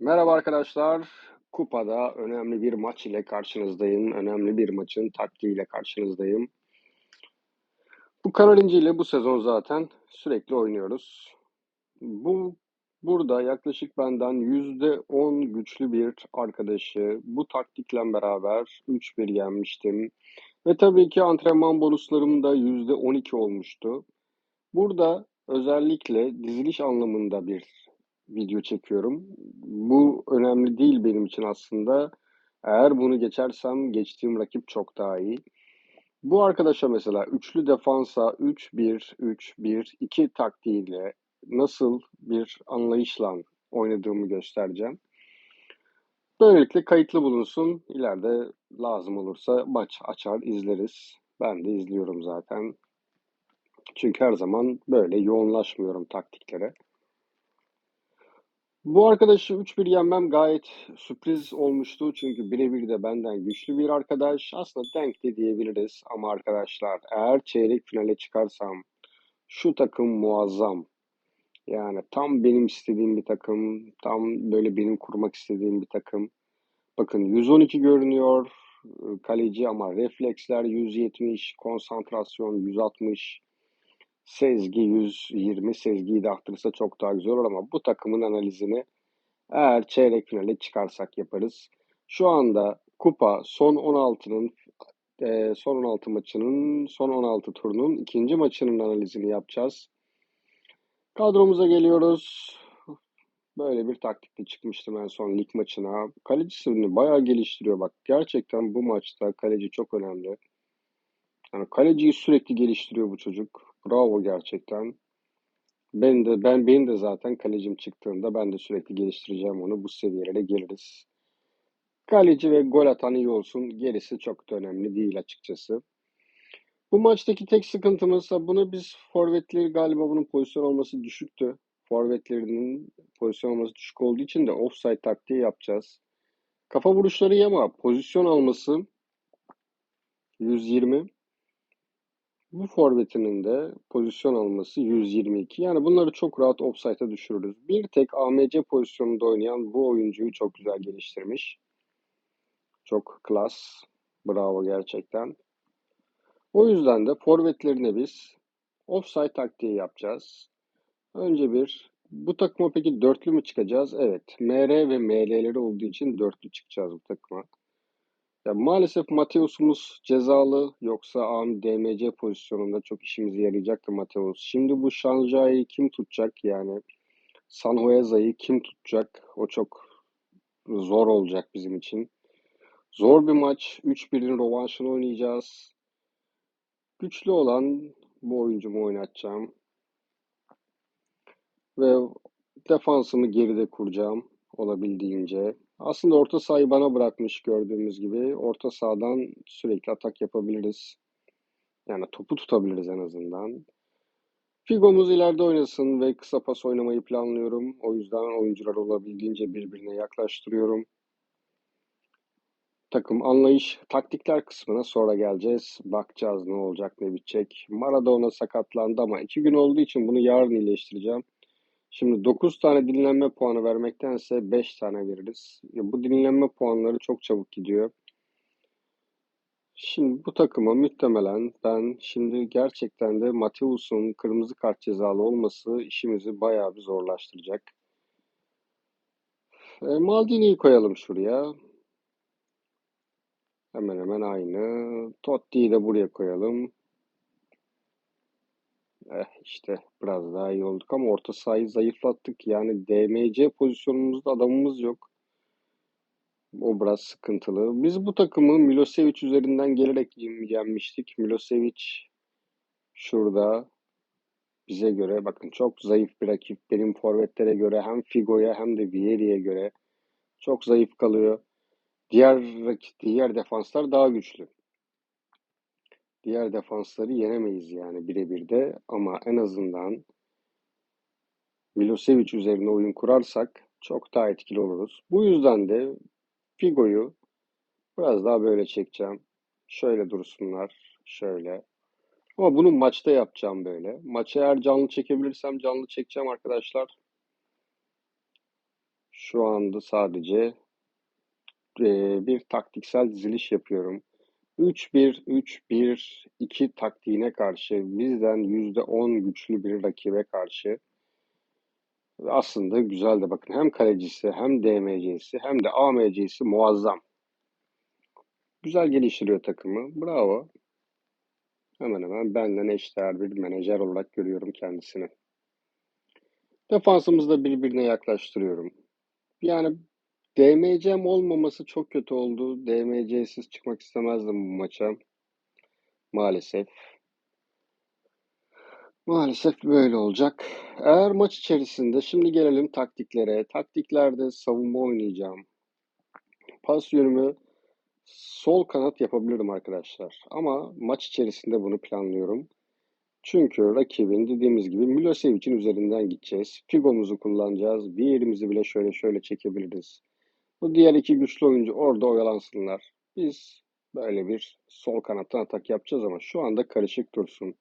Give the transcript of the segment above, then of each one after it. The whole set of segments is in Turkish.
Merhaba arkadaşlar. Kupada önemli bir maç ile karşınızdayım. Önemli bir maçın taktiğiyle karşınızdayım. Bu kanal ile bu sezon zaten sürekli oynuyoruz. Bu burada yaklaşık benden %10 güçlü bir arkadaşı bu taktikle beraber 3-1 yenmiştim. Ve tabii ki antrenman bonuslarım da %12 olmuştu. Burada özellikle diziliş anlamında bir video çekiyorum. Bu önemli değil benim için aslında. Eğer bunu geçersem geçtiğim rakip çok daha iyi. Bu arkadaşa mesela üçlü defansa 3-1-3-1-2 taktiğiyle nasıl bir anlayışla oynadığımı göstereceğim. Böylelikle kayıtlı bulunsun. İleride lazım olursa maç açar izleriz. Ben de izliyorum zaten. Çünkü her zaman böyle yoğunlaşmıyorum taktiklere. Bu arkadaşı 3-1 yenmem gayet sürpriz olmuştu. Çünkü birebir de benden güçlü bir arkadaş. Aslında denk de diyebiliriz. Ama arkadaşlar eğer çeyrek finale çıkarsam şu takım muazzam. Yani tam benim istediğim bir takım. Tam böyle benim kurmak istediğim bir takım. Bakın 112 görünüyor kaleci ama refleksler 170, konsantrasyon 160, Sezgi 120 Sezgi'yi de arttırırsa çok daha güzel olur ama bu takımın analizini eğer çeyrek finale çıkarsak yaparız. Şu anda kupa son 16'nın e, son 16 maçının son 16 turunun ikinci maçının analizini yapacağız. Kadromuza geliyoruz. Böyle bir taktikle çıkmıştım en son lig maçına. Kalecisini bayağı geliştiriyor bak. Gerçekten bu maçta kaleci çok önemli. Yani kaleciyi sürekli geliştiriyor bu çocuk. Bravo gerçekten. Ben de ben benim de zaten kalecim çıktığında ben de sürekli geliştireceğim onu. Bu seviyelere geliriz. Kaleci ve gol atan iyi olsun. Gerisi çok da önemli değil açıkçası. Bu maçtaki tek sıkıntımız bunu biz forvetleri galiba bunun pozisyon olması düşüktü. Forvetlerinin pozisyon olması düşük olduğu için de offside taktiği yapacağız. Kafa vuruşları iyi ama pozisyon alması 120. Bu forvetinin de pozisyon alması 122. Yani bunları çok rahat offside'a düşürürüz. Bir tek AMC pozisyonunda oynayan bu oyuncuyu çok güzel geliştirmiş. Çok klas. Bravo gerçekten. O yüzden de forvetlerine biz offside taktiği yapacağız. Önce bir bu takıma peki dörtlü mü çıkacağız? Evet. MR ve ML'leri olduğu için dörtlü çıkacağız bu takıma. Ya maalesef Mateus'umuz cezalı yoksa AM DMC pozisyonunda çok işimize yarayacaktı Mateus. Şimdi bu Şanjay'ı kim tutacak yani Sanhueza'yı kim tutacak? O çok zor olacak bizim için. Zor bir maç. 3-1'in rovanşını oynayacağız. Güçlü olan bu oyuncumu oynatacağım. Ve defansımı geride kuracağım olabildiğince. Aslında orta sahayı bana bırakmış gördüğümüz gibi. Orta sahadan sürekli atak yapabiliriz. Yani topu tutabiliriz en azından. Figo'muz ileride oynasın ve kısa pas oynamayı planlıyorum. O yüzden oyuncular olabildiğince birbirine yaklaştırıyorum. Takım anlayış, taktikler kısmına sonra geleceğiz. Bakacağız ne olacak ne bitecek. Maradona sakatlandı ama iki gün olduğu için bunu yarın iyileştireceğim. Şimdi 9 tane dinlenme puanı vermektense 5 tane veririz. Ya bu dinlenme puanları çok çabuk gidiyor. Şimdi bu takıma muhtemelen ben şimdi gerçekten de Mateus'un kırmızı kart cezalı olması işimizi bayağı bir zorlaştıracak. E, Maldini'yi koyalım şuraya. Hemen hemen aynı. Totti'yi de buraya koyalım. Eh işte biraz daha iyi olduk ama orta sahayı zayıflattık. Yani DMC pozisyonumuzda adamımız yok. O biraz sıkıntılı. Biz bu takımı Milosevic üzerinden gelerek yenmiştik. Milosevic şurada bize göre bakın çok zayıf bir rakip. Benim forvetlere göre hem Figo'ya hem de Vieri'ye göre çok zayıf kalıyor. Diğer diğer defanslar daha güçlü. Diğer defansları yenemeyiz yani birebir de ama en azından Milosevic üzerine oyun kurarsak çok daha etkili oluruz. Bu yüzden de Figo'yu biraz daha böyle çekeceğim. Şöyle dursunlar. Şöyle. Ama bunu maçta yapacağım böyle. Maçı eğer canlı çekebilirsem canlı çekeceğim arkadaşlar. Şu anda sadece bir taktiksel diziliş yapıyorum. 3-1-3-1-2 taktiğine karşı bizden %10 güçlü bir rakibe karşı aslında güzel de bakın hem kalecisi hem DMC'si hem de AMC'si muazzam. Güzel geliştiriyor takımı. Bravo. Hemen hemen benden eşdeğer bir menajer olarak görüyorum kendisini. Defansımızı da birbirine yaklaştırıyorum. Yani DMC'm olmaması çok kötü oldu. DMC'siz çıkmak istemezdim bu maça. Maalesef. Maalesef böyle olacak. Eğer maç içerisinde şimdi gelelim taktiklere. Taktiklerde savunma oynayacağım. Pas yönümü sol kanat yapabilirim arkadaşlar. Ama maç içerisinde bunu planlıyorum. Çünkü rakibin dediğimiz gibi Milosevic'in üzerinden gideceğiz. Figo'muzu kullanacağız. Bir yerimizi bile şöyle şöyle çekebiliriz. Bu diğer iki güçlü oyuncu orada oyalansınlar. Biz böyle bir sol kanattan atak yapacağız ama şu anda karışık dursun.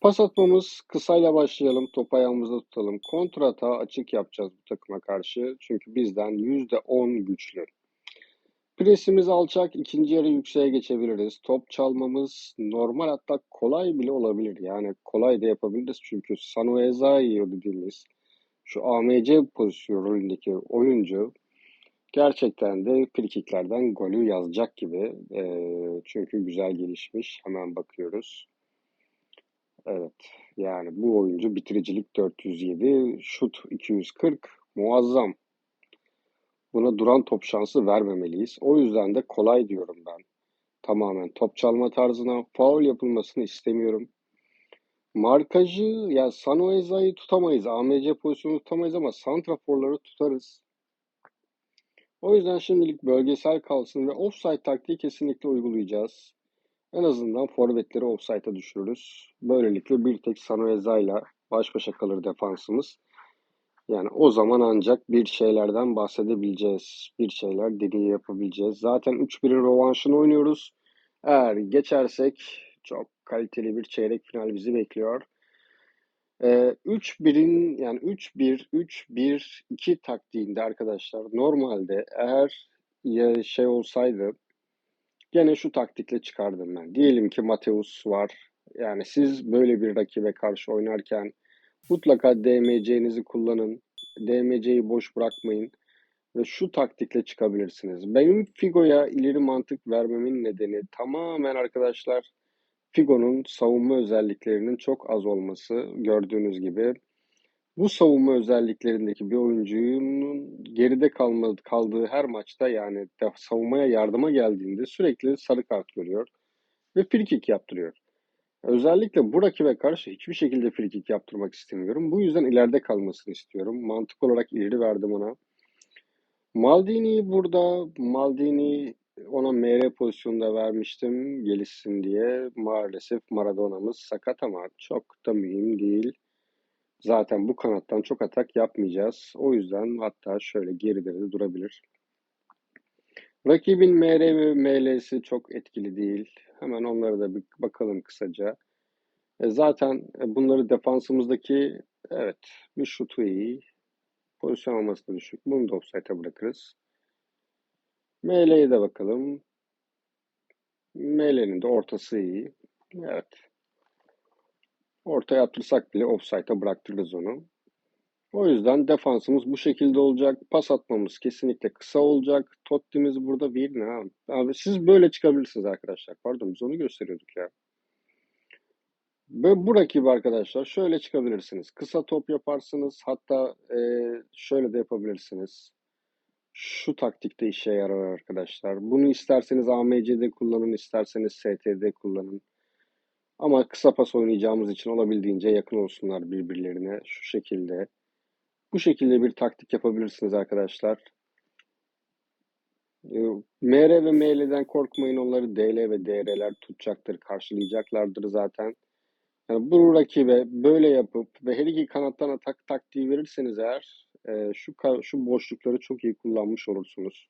Pas atmamız kısayla başlayalım. Top ayağımızda tutalım. Kontra atağı açık yapacağız bu takıma karşı. Çünkü bizden %10 güçlü. Presimiz alçak. ikinci yarı yükseğe geçebiliriz. Top çalmamız normal hatta kolay bile olabilir. Yani kolay da yapabiliriz. Çünkü Sanuezai dediğimiz şu AMC pozisyon rolündeki oyuncu gerçekten de frikiklerden golü yazacak gibi. E, çünkü güzel gelişmiş. Hemen bakıyoruz. Evet. Yani bu oyuncu bitiricilik 407, şut 240. Muazzam. Buna duran top şansı vermemeliyiz. O yüzden de kolay diyorum ben. Tamamen top çalma tarzına faul yapılmasını istemiyorum. Markajı ya Sanoeza'yı tutamayız. AMC pozisyonu tutamayız ama santraforları tutarız. O yüzden şimdilik bölgesel kalsın ve offside taktiği kesinlikle uygulayacağız. En azından forvetleri offside'a düşürürüz. Böylelikle bir tek Sanoeza ile baş başa kalır defansımız. Yani o zaman ancak bir şeylerden bahsedebileceğiz. Bir şeyler dediği yapabileceğiz. Zaten 3-1'in rovanşını oynuyoruz. Eğer geçersek çok kaliteli bir çeyrek final bizi bekliyor. Ee, 3-1'in yani 3-1-3-1-2 taktiğinde arkadaşlar normalde eğer şey olsaydı gene şu taktikle çıkardım ben. Diyelim ki Mateus var. Yani siz böyle bir rakibe karşı oynarken mutlaka DMC'nizi kullanın. DMC'yi boş bırakmayın. Ve şu taktikle çıkabilirsiniz. Benim Figo'ya ileri mantık vermemin nedeni tamamen arkadaşlar Figo'nun savunma özelliklerinin çok az olması gördüğünüz gibi. Bu savunma özelliklerindeki bir oyuncunun geride kalmadı, kaldığı her maçta yani savunmaya yardıma geldiğinde sürekli sarı kart görüyor ve frikik yaptırıyor. Özellikle bu rakibe karşı hiçbir şekilde frikik yaptırmak istemiyorum. Bu yüzden ileride kalmasını istiyorum. Mantık olarak ileri verdim ona. Maldini burada Maldini ona MR pozisyonunda vermiştim gelişsin diye. Maalesef Maradona'mız sakat ama çok da mühim değil. Zaten bu kanattan çok atak yapmayacağız. O yüzden hatta şöyle geride de durabilir. Rakibin MR ve ML'si çok etkili değil. Hemen onlara da bir bakalım kısaca. E zaten bunları defansımızdaki evet bir şutu iyi. Pozisyon alması da düşük. Bunu da offside'e bırakırız. ML'ye de bakalım. ML'nin de ortası iyi. Evet. Orta yaptırsak bile offside'a bıraktırırız onu. O yüzden defansımız bu şekilde olacak. Pas atmamız kesinlikle kısa olacak. Totti'miz burada bir ne abi? Siz böyle çıkabilirsiniz arkadaşlar. Pardon biz onu gösteriyorduk ya. Ve bu rakibi arkadaşlar şöyle çıkabilirsiniz. Kısa top yaparsınız. Hatta e, şöyle de yapabilirsiniz. Şu taktikte işe yarar arkadaşlar. Bunu isterseniz AMC'de kullanın, isterseniz ST'de kullanın. Ama kısa pas oynayacağımız için olabildiğince yakın olsunlar birbirlerine. Şu şekilde. Bu şekilde bir taktik yapabilirsiniz arkadaşlar. Ee, MR ve ML'den korkmayın. Onları DL ve DR'ler tutacaktır, karşılayacaklardır zaten. Yani bu rakibe böyle yapıp ve her iki kanattan atak taktiği verirseniz eğer e, şu şu boşlukları çok iyi kullanmış olursunuz.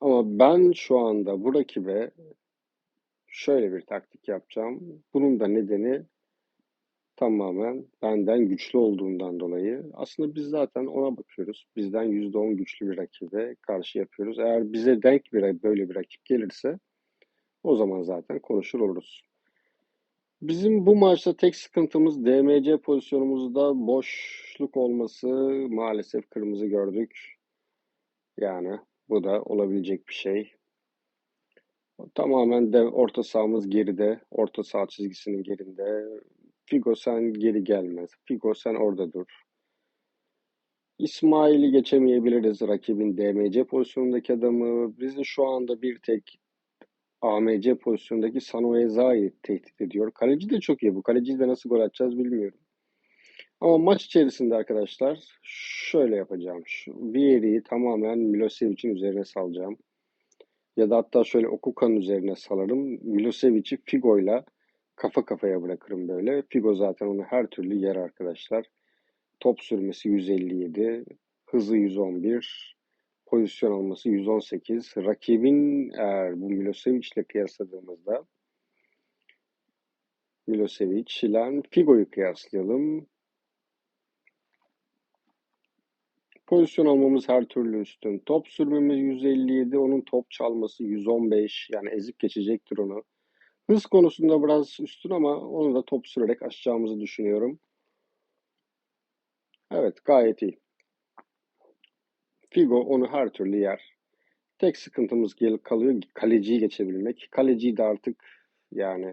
Ama ben şu anda bu rakibe şöyle bir taktik yapacağım. Bunun da nedeni tamamen benden güçlü olduğundan dolayı. Aslında biz zaten ona bakıyoruz. Bizden %10 güçlü bir rakibe karşı yapıyoruz. Eğer bize denk bir böyle bir rakip gelirse o zaman zaten konuşur oluruz. Bizim bu maçta tek sıkıntımız DMC pozisyonumuzda boşluk olması. Maalesef kırmızı gördük. Yani bu da olabilecek bir şey. Tamamen de orta sahamız geride. Orta saha çizgisinin gerinde. Figo sen geri gelmez. Figo sen orada dur. İsmail'i geçemeyebiliriz rakibin DMC pozisyonundaki adamı. Bizi şu anda bir tek AMC pozisyondaki Sanoe Zai tehdit ediyor. Kaleci de çok iyi. Bu kaleciyi de nasıl gol atacağız bilmiyorum. Ama maç içerisinde arkadaşlar şöyle yapacağım. Şu Vieri'yi tamamen Milosevic'in üzerine salacağım. Ya da hatta şöyle Okuka'nın üzerine salarım. Milosevic'i Figo'yla kafa kafaya bırakırım böyle. Figo zaten onu her türlü yer arkadaşlar. Top sürmesi 157, hızı 111, pozisyon alması 118. Rakibin eğer bu Milosevic ile kıyasladığımızda Milosevic ile Figo'yu kıyaslayalım. Pozisyon almamız her türlü üstün. Top sürmemiz 157, onun top çalması 115. Yani ezip geçecektir onu. Hız konusunda biraz üstün ama onu da top sürerek aşacağımızı düşünüyorum. Evet gayet iyi. Figo onu her türlü yer. Tek sıkıntımız gel kalıyor kaleciyi geçebilmek. Kaleciyi de artık yani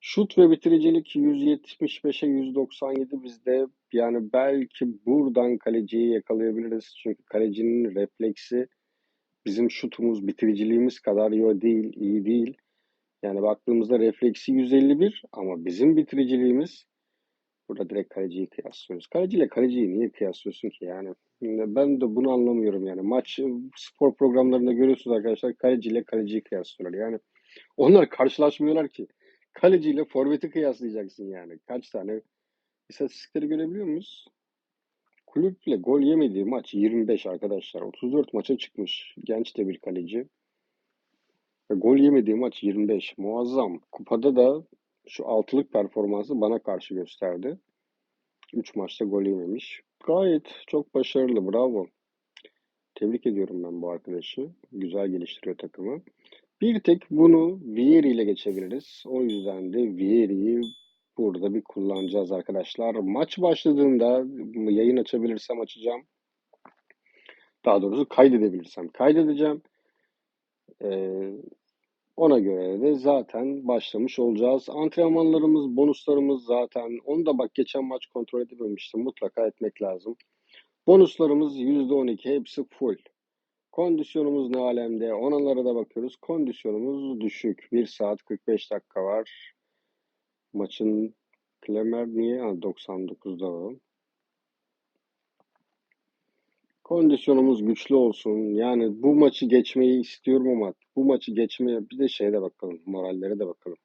şut ve bitiricilik 175'e 197 bizde. Yani belki buradan kaleciyi yakalayabiliriz. Çünkü kalecinin refleksi bizim şutumuz, bitiriciliğimiz kadar iyi değil, iyi değil. Yani baktığımızda refleksi 151 ama bizim bitiriciliğimiz burada direkt kaleciyi kıyaslıyoruz. Kaleciyle kaleciyi niye kıyaslıyorsun ki yani? Ben de bunu anlamıyorum yani. Maç spor programlarında görüyorsunuz arkadaşlar kaleciyle kaleciyi kıyaslıyorlar. Yani onlar karşılaşmıyorlar ki. Kaleciyle forveti kıyaslayacaksın yani. Kaç tane istatistikleri görebiliyor muyuz? Kulüple gol yemediği maç 25 arkadaşlar. 34 maça çıkmış genç de bir kaleci. Gol yemediği maç 25. Muazzam. Kupada da şu altılık performansı bana karşı gösterdi. 3 maçta gol yememiş. Gayet çok başarılı. Bravo. Tebrik ediyorum ben bu arkadaşı. Güzel geliştiriyor takımı. Bir tek bunu Vieri ile geçebiliriz. O yüzden de Vieri'yi burada bir kullanacağız arkadaşlar. Maç başladığında yayın açabilirsem açacağım. Daha doğrusu kaydedebilirsem kaydedeceğim. Ee, ona göre de zaten başlamış olacağız. Antrenmanlarımız, bonuslarımız zaten. Onu da bak geçen maç kontrol edememiştim. Mutlaka etmek lazım. Bonuslarımız %12 hepsi full. Kondisyonumuz ne alemde? Onalara da bakıyoruz. Kondisyonumuz düşük. 1 saat 45 dakika var. Maçın Klemer niye? Ha, 99'da o. Kondisyonumuz güçlü olsun. Yani bu maçı geçmeyi istiyorum ama bu maçı geçmeye bir de şeyde bakalım. Morallere de bakalım.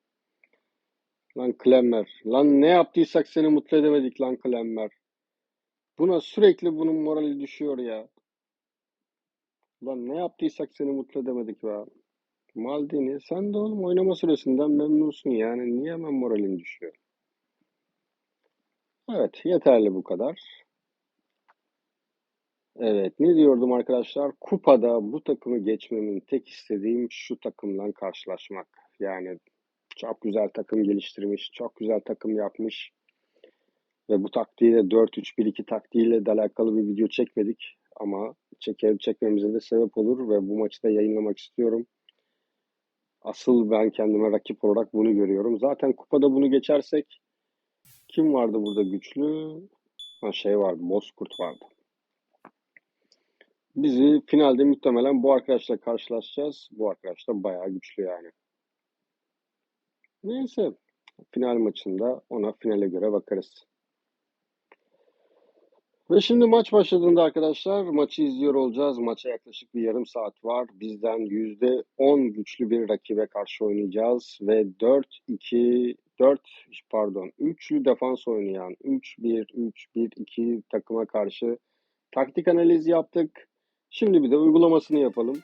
Lan Klemmer. Lan ne yaptıysak seni mutlu edemedik lan Klemmer. Buna sürekli bunun morali düşüyor ya. Lan ne yaptıysak seni mutlu edemedik be. Maldini sen de oğlum oynama süresinden memnunsun yani. Niye hemen moralin düşüyor? Evet yeterli bu kadar. Evet ne diyordum arkadaşlar? Kupada bu takımı geçmemin tek istediğim şu takımla karşılaşmak. Yani çok güzel takım geliştirmiş, çok güzel takım yapmış. Ve bu taktiği de 4-3-1-2 taktiğiyle de alakalı bir video çekmedik. Ama çeker, çekmemize de sebep olur ve bu maçı da yayınlamak istiyorum. Asıl ben kendime rakip olarak bunu görüyorum. Zaten kupada bunu geçersek kim vardı burada güçlü? Ha şey vardı, Bozkurt vardı. Bizi finalde muhtemelen bu arkadaşla karşılaşacağız. Bu arkadaş da bayağı güçlü yani. Neyse. Final maçında ona finale göre bakarız. Ve şimdi maç başladığında arkadaşlar maçı izliyor olacağız. Maça yaklaşık bir yarım saat var. Bizden %10 güçlü bir rakibe karşı oynayacağız. Ve 4-2 4 pardon 3'lü defans oynayan 3-1-3-1-2 takıma karşı taktik analiz yaptık. Şimdi bir de uygulamasını yapalım.